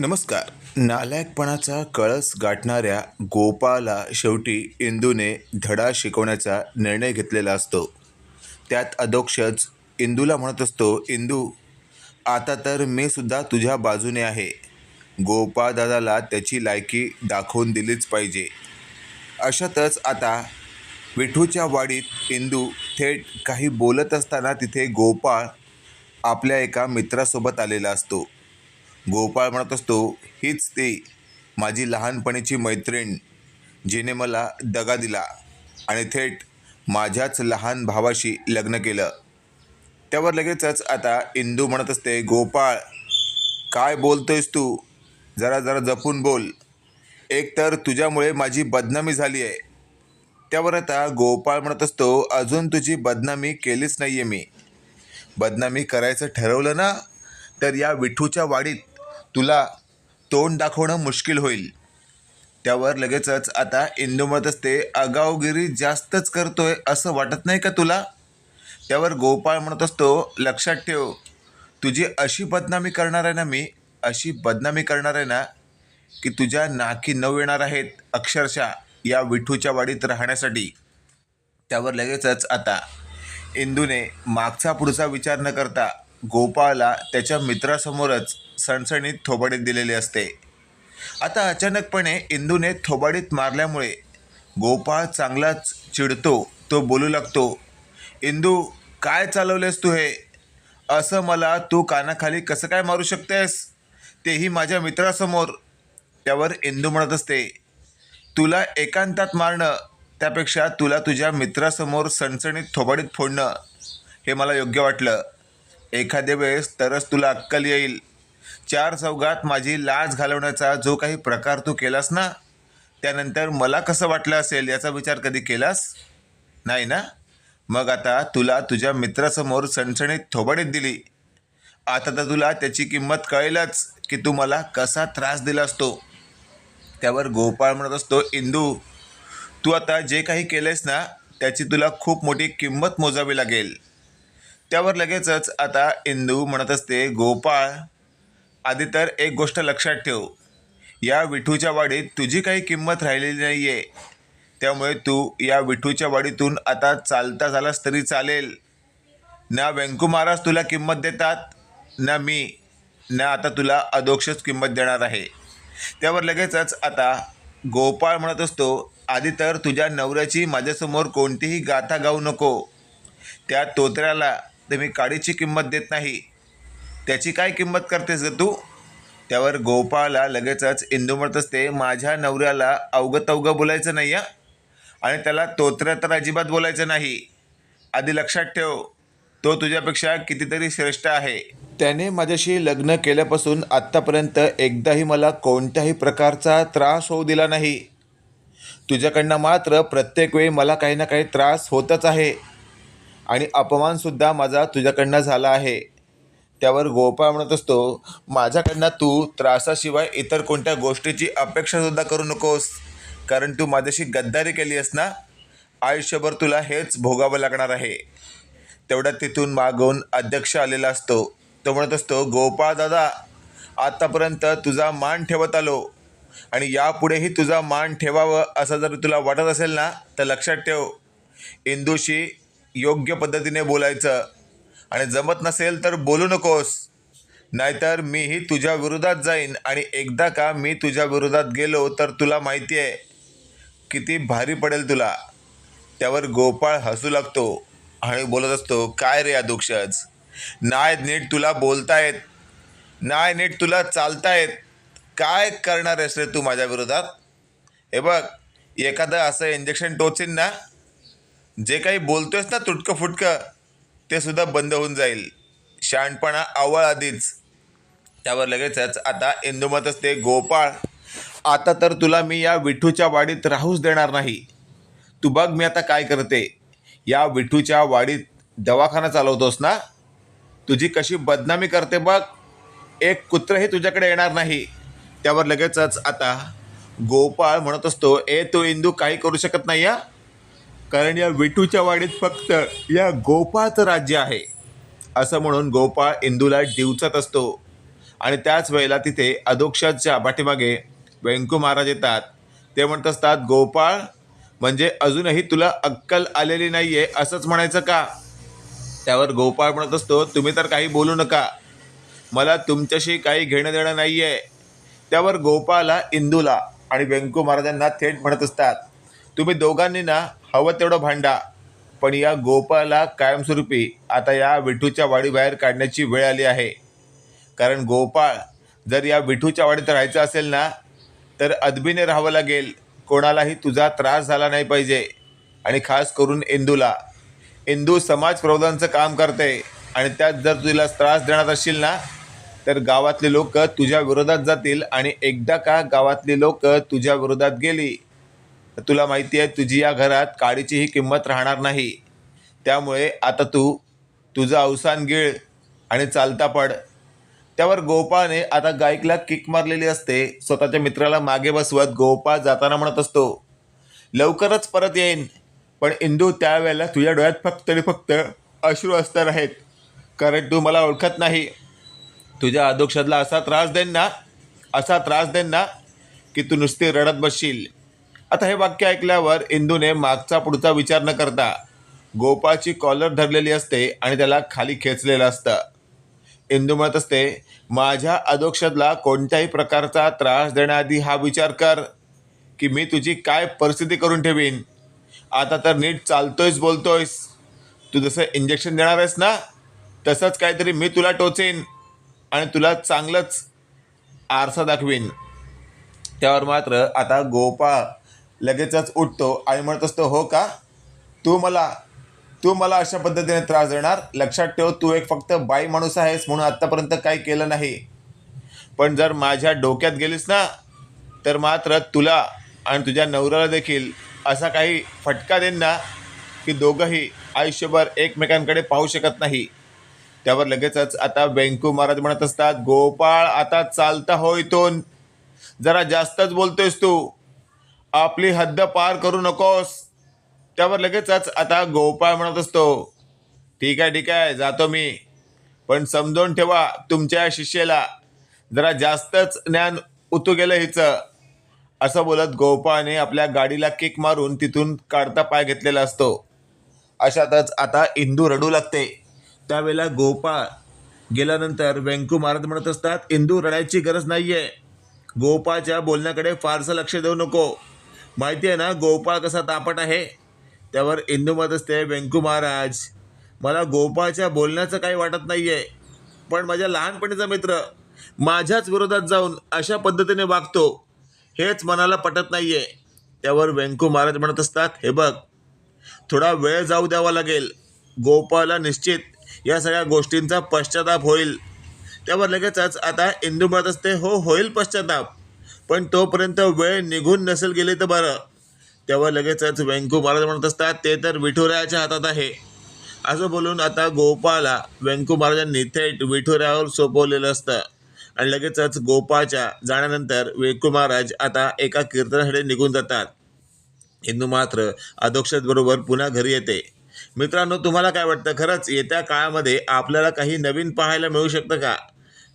नमस्कार. नालायकपणाचा कळस गाठणाऱ्या गोपाला शेवटी इंदूने धडा शिकवण्याचा निर्णय घेतलेला असतो. त्यात अधोक्षज इंदूला म्हणत असतो इंदू आता तर मी सुद्धा तुझ्या बाजूने आहे. गोपाळदादाला त्याची लायकी दाखवून दिलीच पाहिजे. अशातच आता विठूच्या वाडीत इंदू थेट काही बोलत असताना तिथे गोपाळ आपल्या एका मित्रासोबत आलेला असतो. गोपाळ म्हणत असतो हीच ती माझी लहानपणीची मैत्रीण जिने मला दगा दिला आणि थेट माझ्याच लहान भावाशी लग्न केलं. त्यावर लगेचच आता इंदू म्हणत असते गोपाळ काय बोलतोयस तू? जरा जरा जपून बोल. एकतर तुझ्यामुळे माझी बदनामी झाली आहे. त्यावर आता गोपाळ म्हणत असतो अजून तुझी बदनामी केलीच नाही आहे मी. बदनामी करायचं ठरवलं ना तर या विठूच्या वाडीत तुला तोंड दाखवणं मुश्किल होईल. त्यावर लगेचच आता इंदू ते असते आगावगिरी जास्तच करतोय असं वाटत नाही का तुला? त्यावर गोपाळ म्हणत असतो लक्षात ठेव तुझी अशी बदनामी करणार आहे ना मी अशी बदनामी करणार आहे ना की तुझ्या नाकी नऊ येणार आहेत अक्षरशः या विठूच्या वाडीत राहण्यासाठी. त्यावर लगेचच आता इंदूने मागचा पुढचा विचार न करता गोपाळला त्याच्या मित्रासमोरच सणसणीत थोबाडीत दिलेले असते. आता अचानकपणे इंदूने थोबाडीत मारल्यामुळे गोपाळ चांगलाच चिडतो तो बोलू लागतो इंदू काय चालवलेस तू हे? असं मला तू कानाखाली कसं काय मारू शकतेस? तेही माझ्या मित्रासमोर. त्यावर इंदू म्हणत असते तुला एकांतात मारणं त्यापेक्षा तुला तुझ्या मित्रासमोर सणसणीत थोबाडीत फोडणं हे मला योग्य वाटलं. एखाद्या वेळेस तरच तुला अक्कल येईल. चार चौघात माझी लाज घालवण्याचा जो काही प्रकार तू केलास ना त्यानंतर मला कसं वाटलं असेल याचा विचार कधी केलास? नाही ना? मग आता तुला तुझ्या मित्रासमोर सणसणीत थोबाडीत दिली. आता तर तुला त्याची किंमत कळेलच की तू मला कसा त्रास दिला असतो त्यावर गोपाळ म्हणत असतो इंदू तू आता जे काही केलेस ना त्याची तुला खूप मोठी किंमत मोजावी लागेल. त्यावर लगेचच आता इंदू म्हणत असते गोपाळ आधी तर एक गोष्ट लक्षात ठेव. या विठूच्या वाडीत तुझी काही किंमत राहिलेली नाही आहे त्यामुळे तू या विठूच्या वाडीतून आता चालता झालास तरी चालेल. ना व्यंकू महाराज तुला किंमत देतात ना मी ना आता तुला अदोक्षच किंमत देणार आहे. त्यावर लगेचच आता गोपाळ म्हणत असतो आधी तर तुझ्या नवऱ्याची माझ्यासमोर कोणतीही गाथा गाऊ नको. त्या तोत्र्याला तर मी काडीची किंमत देत नाही. त्याची काय किंमत करतेस ग तू? त्यावर गोपाळला लगेचच इंदू म्हणत असते माझ्या नवऱ्याला अवगत अवघं बोलायचं नाही आहे आणि त्याला तोत्र तर अजिबात बोलायचं नाही. आधी लक्षात ठेव तो तुझ्यापेक्षा कितीतरी श्रेष्ठ आहे. त्याने माझ्याशी लग्न केल्यापासून आत्तापर्यंत एकदाही मला कोणत्याही प्रकारचा त्रास होऊ दिला नाही. तुझ्याकडनं मात्र प्रत्येक वेळी मला काही ना काही त्रास होतच आहे. आणि अपमानसुद्धा माझा तुझ्याकडनं झाला आहे. त्यावर गोपाळ म्हणत असतो माझ्याकडनं तू त्रासाशिवाय इतर कोणत्या गोष्टीची अपेक्षासुद्धा करू नकोस. कारण तू माझ्याशी गद्दारी केली आहेस ना? आयुष्यभर तुला हेच भोगावं लागणार आहे. तेवढ्यात तिथून मागून अध्यक्ष आलेला असतो. तो म्हणत असतो गोपाळ दादा आत्तापर्यंत तुझा मान ठेवत आलो. आणि यापुढेही तुझा मान ठेवावं असं जर तुला वाटत असेल ना तर लक्षात ठेव. इंदूशी योग्य पद्धतीने बोलायचं. आणि जमत नसेल तर बोलू नकोस. नाहीतर मीही तुझ्या विरोधात जाईन आणि एकदा का मी तुझ्या विरोधात गेलो तर तुला माहिती आहे किती भारी पडेल तुला. त्यावर गोपाळ हसू लागतो आणि बोलत असतो काय रे अधुक्षज नाही नीट तुला बोलतायत. नाही नीट तुला चालतायत. काय करणार आहेस रे तू माझ्या विरोधात? हे बघ एखादं असं इंजेक्शन टोचीन ना जे काही बोलतोयस ना तुटकं फुटकं ते सुद्धा बंद होऊन जाईल. शहाणपणा आवळ आधीच. त्यावर लगेचच आता इंदुमतच असते गोपाळ. आता तर तुला मी या विठूच्या वाडीत राहूच देणार नाही. तू बघ मी आता काय करते. या विठूच्या वाडीत दवाखाना चालवतोस ना? तुझी कशी बदनामी करते बघ. एक कुत्रही तुझ्याकडे येणार नाही. त्यावर लगेचच आता गोपाळ म्हणत असतो ए तू इंदू काही करू शकत नाही या कारण या विटूच्या वाडीत फक्त या गोपाळचं राज्य आहे. असं म्हणून गोपाळ इंदूला डिवचत असतो. आणि त्याच वेळेला तिथे अधोक्षाच्या पाठीमागे व्यंकू महाराज येतात. ते म्हणत असतात गोपाळ म्हणजे अजूनही तुला अक्कल आलेली नाही आहे असंच म्हणायचं का? त्यावर गोपाळ म्हणत असतो तुम्ही तर काही बोलू नका. मला तुमच्याशी काही घेणं देणं नाही आहे त्यावर गोपाळला इंदूला आणि व्यंकू महाराजांना थेट म्हणत असतात तुम्ही दोघांनी ना हवं तेवढं भांडा. पण या गोपाला कायमस्वरूपी आता या विठूच्या वाडीबाहेर काढण्याची वेळ आली आहे. कारण गोपाळ जर या विठूच्या वाडीत राहायचं असेल ना तर अदबीने राहावं लागेल. कोणालाही तुझा त्रास झाला नाही पाहिजे. आणि खास करून इंदूला. इंदू समाज प्रबोधनाचं काम करते. आणि त्यात जर तुला त्रास देणार असशील ना तर गावातले लोक तुझ्या विरोधात जातील. आणि एकदा का गावातली लोक तुझ्या विरोधात गेली तुला माहिती आहे तुझी या घरात काडीचीही किंमत राहणार नाही. त्यामुळे आता तू तुझं अवसान गिळ आणि चालता पड. त्यावर गोपाळने आता गायकला किक मारलेली असते. स्वतःच्या मित्राला मागे बसवत गोपाळ जाताना म्हणत असतो लवकरच परत येईन. पण इंदू त्यावेळेला तुझ्या डोळ्यात फक्त आणि फक्त अश्रू असणार आहेत. कारण तू मला ओळखत नाही. तुझ्या अधोक्षदला असा त्रास देईन ना असा त्रास देईन ना की तू नुसती रडत बसशील. आता हे वाक्य ऐकल्यावर इंदूने मागचा पुढचा विचार न करता गोपाळची कॉलर धरलेली असते आणि त्याला खाली खेचलेलं असतं. इंदू म्हणत असते माझ्या अधोक्षतला कोणत्याही प्रकारचा त्रास देण्याआधी हा विचार कर की मी तुझी काय परिस्थिती करून ठेवीन. आता तर नीट चालतोयस बोलतोयस. तू जसं इंजेक्शन देणार आहेस ना तसंच काहीतरी मी तुला टोचेन आणि तुला चांगलंच आरसा दाखवीन. त्यावर मात्र आता गोपाळ लगेचच उठतो. आणि म्हणत असतो हो का? तू मला तू मला अशा पद्धतीने त्रास देणार? लक्षात ठेव तू एक फक्त बाई माणूस आहेस म्हणून आत्तापर्यंत काही केलं नाही. पण जर माझ्या डोक्यात गेलीस ना तर मात्र तुला आणि तुझ्या नवऱ्याला देखील असा काही फटका देईन ना की दोघंही आयुष्यभर एकमेकांकडे पाहू शकत नाही. त्यावर लगेचच आता व्यंकू महाराज म्हणत असतात गोपाळ आता चालता होय तो जरा जास्तच बोलतोयस तू. आपली हद्द पार करू नकोस. त्यावर लगेचच आता गोपाळ म्हणत असतो ठीक आहे ठीक आहे जातो मी. पण समजून ठेवा तुमच्या शिष्येला. जरा जास्तच ज्ञान उतू गेलं हिचं. असं बोलत गोपाळने आपल्या गाडीला किक मारून तिथून काढता पाय घेतलेला असतो. अशातच आता इंदू रडू लागते. त्यावेळेला गोपाळ गेल्यानंतर व्यंकू महाराज म्हणत असतात इंदू रडायची गरज नाही आहे गोपाळच्या बोलण्याकडे फारसं लक्ष देऊ नको. माहिती आहे ना गोपाळ कसा तापट आहे? त्यावर इंदूमत असते व्यंकू महाराज. मला गोपाळच्या बोलण्याचं काही वाटत नाही आहे पण माझ्या लहानपणीचा मित्र माझ्याच विरोधात जाऊन अशा पद्धतीने वागतो हेच मनाला पटत नाही आहे त्यावर व्यंकू महाराज म्हणत असतात हे बघ थोडा वेळ जाऊ द्यावा लागेल. गोपाळला निश्चित या सगळ्या गोष्टींचा पश्चाताप होईल. त्यावर लगेचच आता इंदू म्हणत असते हो होईल पश्चाताप. पण तोपर्यंत वेळ निघून नसेल गेली तर बरं. तेव्हा लगेचच व्यंकू महाराज म्हणत असतात ते तर विठुरायाच्या हातात आहे. असं बोलून आता गोपाला व्यंकू महाराजांनी थेट विठुरायावर सोपवलेलं असतं. आणि लगेचच गोपाळच्या जाण्यानंतर व्यंकू महाराज आता एका कीर्तनासाठी निघून जातात. हिंदू मात्र अधोक्षत बरोबर पुन्हा घरी येते. मित्रांनो तुम्हाला काय वाटतं? खरंच येत्या काळामध्ये आपल्याला काही नवीन पाहायला मिळू शकतं का?